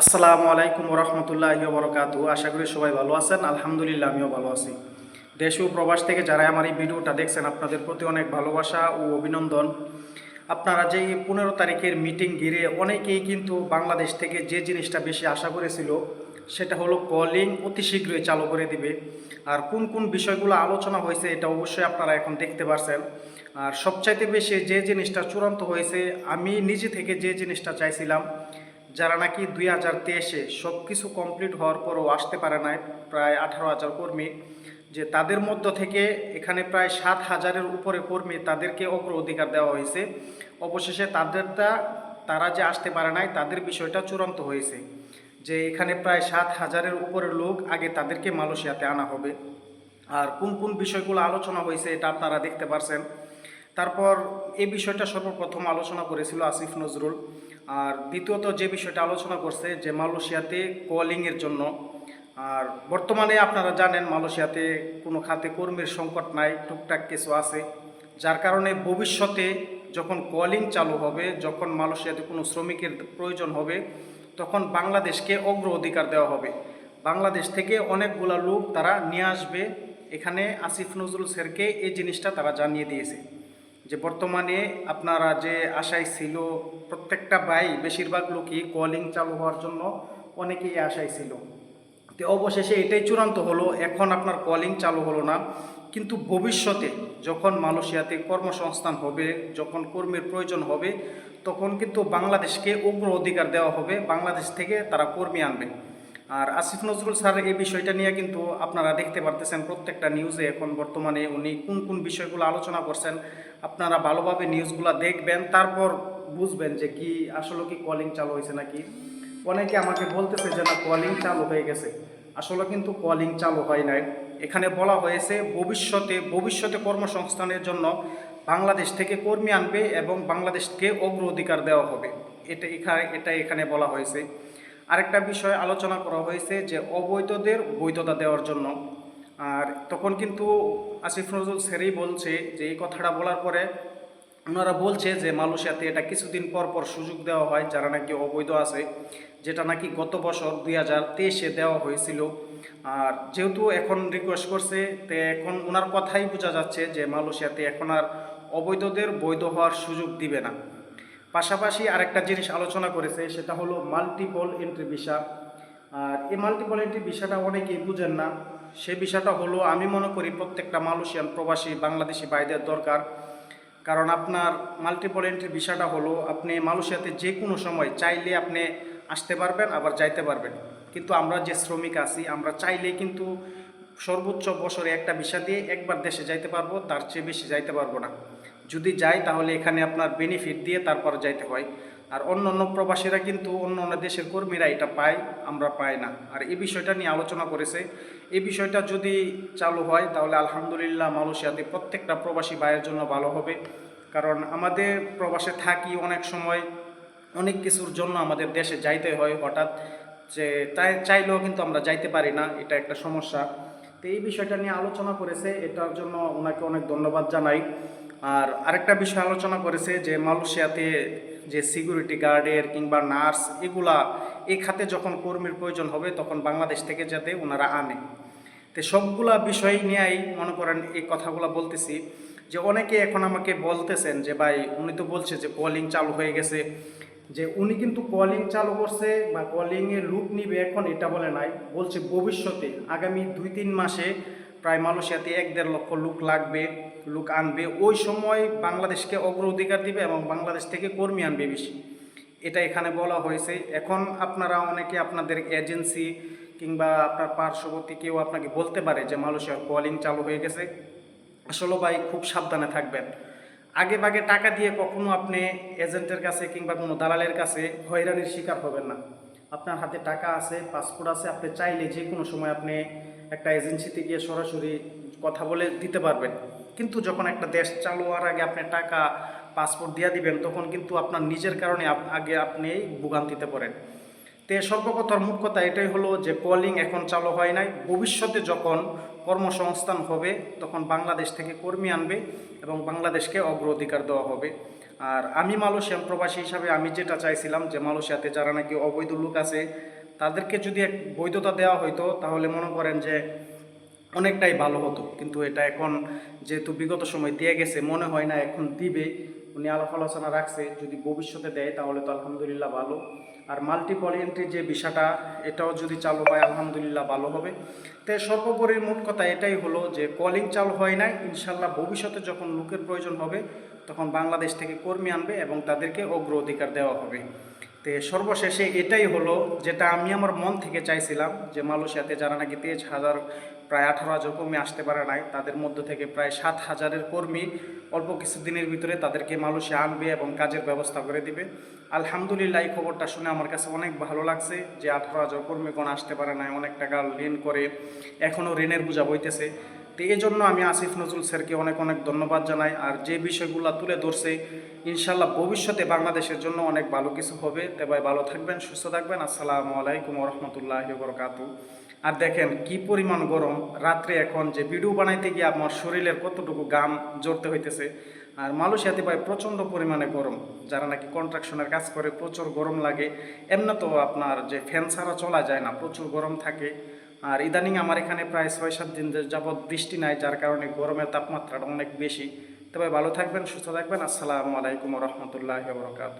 আসসালামু আলাইকুম রহমতুল্লাহ বরকাতু আশা করি সবাই ভালো আছেন। আলহামদুলিল্লাহ, আমিও ভালো আছি। দেশ ও প্রবাস থেকে যারা আমার এই ভিডিওটা দেখছেন, আপনাদের প্রতি অনেক ভালোবাসা ও অভিনন্দন। আপনারা যে পনেরো তারিখের মিটিং ঘিরে অনেকেই কিন্তু বাংলাদেশ থেকে যে জিনিসটা বেশি আশা করেছিল, সেটা হলো কলিং অতি শীঘ্রই চালু করে দিবে। আর কোন কোন বিষয়গুলো আলোচনা হয়েছে, এটা অবশ্যই আপনারা এখন দেখতে পারছেন। আর সবচাইতে বেশি যে জিনিসটা চূড়ান্ত হয়েছে, আমি নিজে থেকে যে জিনিসটা চাইছিলাম যারা নাকি দুই হাজার তেইশে সব কিছু কমপ্লিট হওয়ার পরও আসতে পারে নাই, প্রায় আঠারো হাজার কর্মী, যে তাদের মধ্য থেকে এখানে প্রায় সাত হাজারের উপরে কর্মী তাদেরকে অগ্র অধিকার দেওয়া হয়েছে। অবশেষে তাদেরটা, তারা যে আসতে পারে নাই, তাদের বিষয়টা চূড়ান্ত হয়েছে, যে এখানে প্রায় সাত হাজারের উপরে লোক আগে তাদেরকে মালয়েশিয়াতে আনা হবে। আর কোন কোন বিষয়গুলো আলোচনা হয়েছে, এটা আপনারা দেখতে পারছেন। তারপর এই বিষয়টা সর্বপ্রথম আলোচনা করেছিল আসিফ নজরুল। আর দ্বিতীয়ত যে বিষয়টা আলোচনা করছে, যে মালয়েশিয়াতে কলিংয়ের জন্য, আর বর্তমানে আপনারা জানেন মালয়েশিয়াতে কোনো খাতে কর্মীর সংকট নাই, টুকটাক কিছু আছে, যার কারণে ভবিষ্যতে যখন কলিং চালু হবে, যখন মালয়েশিয়াতে কোনো শ্রমিকের প্রয়োজন হবে, তখন বাংলাদেশকে অগ্র অধিকার দেওয়া হবে। বাংলাদেশ থেকে অনেকগুলা লোক তারা নিয়ে আসবে। এখানে আসিফ নজরুল স্যারকে এই জিনিসটা তারা জানিয়ে দিয়েছে। যে বর্তমানে আপনারা যে আশায় ছিল, প্রত্যেকটা বাই বেশিরভাগ লোকই কলিং চালু হওয়ার জন্য অনেকেই আশায় ছিল। তো অবশেষে এটাই চূড়ান্ত হলো, এখন আপনার কলিং চালু হলো না। কিন্তু ভবিষ্যতে যখন মালয়েশিয়াতে কর্মসংস্থান হবে, যখন কর্মীর প্রয়োজন হবে, তখন কিন্তু বাংলাদেশকে অগ্র অধিকার দেওয়া হবে। বাংলাদেশ থেকে তারা কর্মী আনবে। আর আসিফ নজরুল স্যার এই বিষয়টা নিয়ে কিন্তু আপনারা দেখতে পারতেছেন প্রত্যেকটা নিউজে এখন বর্তমানে উনি কোন কোন বিষয়গুলো আলোচনা করছেন। আপনারা ভালোভাবে নিউজগুলো দেখবেন, তারপর বুঝবেন যে কি আসলে কি কলিং চালু হয়েছে নাকি। অনেকে আমাকে বলতেছে যে না কলিং চালু হয়ে গেছে। আসলে কিন্তু কলিং চালু হয় নাই। এখানে বলা হয়েছে ভবিষ্যতে ভবিষ্যতে কর্মসংস্থানের জন্য বাংলাদেশ থেকে কর্মী আনবে এবং বাংলাদেশকে অগ্র অধিকার দেওয়া হবে। এটা এখানে এটা এখানে বলা হয়েছে। আরেকটা বিষয় আলোচনা করা হয়েছে যে অবৈধদের বৈধতা দেওয়ার জন্য। আর তখন কিন্তু আসিফ নজরুল স্যারই বলছে যে এই কথাটা বলার পরে ওনারা বলছে যে মালয়েশিয়াতে এটা কিছুদিন পর পর সুযোগ দেওয়া হয়, যারা নাকি অবৈধ আছে, যেটা নাকি গত বছর দুই হাজার তেইশে দেওয়া হয়েছিল। আর যেহেতু এখন রিকোয়েস্ট করছে, তো এখন ওনার কথাই বোঝা যাচ্ছে যে মালয়েশিয়াতে এখন আর অবৈধদের বৈধ হওয়ার সুযোগ দিবে না। পাশাপাশি আরেকটা জিনিস আলোচনা করেছে, সেটা হলো মাল্টিপল এন্ট্রি ভিসা আর এই মাল্টিপল এন্ট্রি ভিসাটা অনেকেই বুঝেন না। সে বিষয়টা হলো, আমি মনে করি প্রত্যেকটা মালয়েশিয়ান প্রবাসী বাংলাদেশি ভাইদের দরকার। কারণ আপনার মাল্টিপল এন্ট্রি ভিসাটা হলো, আপনি মালয়েশিয়াতে যে কোনো সময় চাইলে আপনি আসতে পারবেন, আবার যাইতে পারবেন। কিন্তু আমরা যে শ্রমিক আছি, আমরা চাইলে কিন্তু সর্বোচ্চ বছরে একটা ভিসা দিয়ে একবার দেশে যাইতে পারব, তার চেয়ে বেশি যাইতে পারব না। যদি যাই তাহলে এখানে আপনার বেনিফিট দিয়ে তারপর যাইতে হয়। আর অন্য অন্য প্রবাসীরা কিন্তু অন্য অন্য দেশের কর্মীরা এটা পায়, আমরা পাই না। আর এই বিষয়টা নিয়ে আলোচনা করেছে। এই বিষয়টা যদি চালু হয়, তাহলে আলহামদুলিল্লাহ মালয়েশিয়াতে প্রত্যেকটা প্রবাসী ভাইয়ের জন্য ভালো হবে। কারণ আমাদের প্রবাসে থাকি অনেক সময়, অনেক কিছুর জন্য আমাদের দেশে যাইতে হয় হঠাৎ যে, তাই চাইলেও কিন্তু আমরা যাইতে পারি না, এটা একটা সমস্যা। তো এই বিষয়টা নিয়ে আলোচনা করেছে, এটার জন্য ওনাকে অনেক ধন্যবাদ জানাই। আর আরেকটা বিষয় আলোচনা করেছে যে মালয়েশিয়াতে যে সিকিউরিটি গার্ডের কিংবা নার্স এগুলা এই খাতে যখন কর্মীর প্রয়োজন হবে, তখন বাংলাদেশ থেকে যাতে ওনারা আনে। তো সবগুলা বিষয় নিয়েই মনে করেন এই কথাগুলো বলতেছি যে অনেকে এখন আমাকে বলতেছেন যে, ভাই, উনি তো বলছে যে কলিং চালু হয়ে গেছে। যে উনি কিন্তু কলিং চালু করছে বা কলিংয়ে লুক নিবে এখন এটা বলে নাই। বলছে ভবিষ্যতে আগামী দুই তিন মাসে প্রায় মালয়েশিয়াতে এক দেড় লক্ষ লোক লাগবে লোক আনবে। ওই সময় বাংলাদেশকে অগ্রাধিকার দিবে এবং বাংলাদেশ থেকে কর্মী আনবে বেশি। এটা এখানে বলা হয়েছে। এখন আপনারা অনেকে আপনাদের এজেন্সি কিংবা আপনার পার্শ্ববর্তী কেউ আপনাকে বলতে পারে যে মালয়েশিয়ার কলিং চালু হয়ে গেছে। আসলে ভাই খুব সাবধানে থাকবেন। আগে বাগে টাকা দিয়ে কখনো আপনি এজেন্টের কাছে কিংবা কোনো দালালের কাছে হয়রানির শিকার হবেন না। আপনার হাতে টাকা আছে পাসপোর্ট আছে, আপনি চাইলে যে কোনো সময় আপনি একটা এজেন্সিতে গিয়ে সরাসরি কথা বলে দিতে পারবেন। কিন্তু যখন একটা দেশ চালু হওয়ার আগে আপনি টাকা পাসপোর্ট দিয়ে দিবেন, তখন কিন্তু আপনার নিজের কারণে আগে আপনি ভোগান্তিতে পড়েন। তে সর্বপ্রথম মুখ্য কথা এটাই হলো যে কলিং এখন চালু হয় নাই। ভবিষ্যতে যখন কর্মসংস্থান হবে, তখন বাংলাদেশ থেকে কর্মী আনবে এবং বাংলাদেশকে অগ্রাধিকার দেওয়া হবে। আর আমি মালয়েশিয়ান প্রবাসী হিসাবে আমি যেটা চাইছিলাম যে মালয়েশিয়াতে যারা নাকি অবৈধ লোক আছে, তাদেরকে যদি এক বৈধতা দেওয়া হইতো, তাহলে মনে করেন যে অনেকটাই ভালো হতো। কিন্তু এটা এখন যেহেতু বিগত সময় দিয়ে গেছে, মনে হয় না এখন দিবে। উনি আলাপ আলোচনা রাখছে, যদি ভবিষ্যতে দেয়, তাহলে তো আলহামদুলিল্লাহ ভালো। আর মাল্টিপল এন্ট্রি যে বিষয়টা এটাও যদি চালু হয়, আলহামদুলিল্লাহ ভালো হবে। তো সর্বোপরি মোট কথা এটাই হলো যে কলিং চালু হয় নাই, ইনশাল্লাহ ভবিষ্যতে যখন লোকের প্রয়োজন হবে, তখন বাংলাদেশ থেকে কর্মী আনবে এবং তাদেরকে অগ্র অধিকার দেওয়া হবে। তো সর্বশেষে এটাই হলো যেটা আমি আমার মন থেকে চাইছিলাম যে মালয়েশিয়াতে যারা নাকি তেইশ হাজার, প্রায় আঠারো হাজার কর্মী আসতে পারে নাই, তাদের মধ্য থেকে প্রায় সাত হাজারের কর্মী অল্প কিছু দিনের ভিতরে তাদেরকে মালয়েশিয়া আনবে এবং কাজের ব্যবস্থা করে দিবে। আলহামদুলিল্লাহ, এই খবরটা শুনে আমার কাছে অনেক ভালো লাগছে যে আঠারো হাজার কর্মী কর্মীগণ আসতে পারে নাই অনেক টাকা ঋণ করে এখনও ঋণের বোঝা বইতেছে। তো এই জন্য আমি আসিফ নজরুল স্যারকে অনেক অনেক ধন্যবাদ জানাই। আর যে বিষয়গুলো তুলে ধরছে ইনশাল্লাহ ভবিষ্যতে বাংলাদেশের জন্য অনেক ভালো কিছু হবে। তবে ভালো থাকবেন, সুস্থ থাকবেন। আসসালামু আলাইকুম রহমতুল্লাহ বরকাতু আর দেখেন কি পরিমাণ গরম। রাত্রে এখন যে ভিডিও বানাইতে গিয়ে আমার শরীরের কতটুকু গাম জড়তে হইতেছে। আর মালয়েশিয়াতে ভাই প্রচণ্ড পরিমাণে গরম। যারা নাকি কন্ট্রাকশনের কাজ করে, প্রচুর গরম লাগে। এমনি তো আপনার যে ফ্যান ছাড়া চলা যায় না, প্রচুর গরম থাকে। আর ইদানিং আমার এখানে প্রায় ছয় সাত দিন যাবৎ বৃষ্টি নাই, যার কারণে গরমের তাপমাত্রাটা অনেক বেশি। তবে ভালো থাকবেন, সুস্থ থাকবেন। আসসালামু আলাইকুম রহমতুল্লাহ বরকাত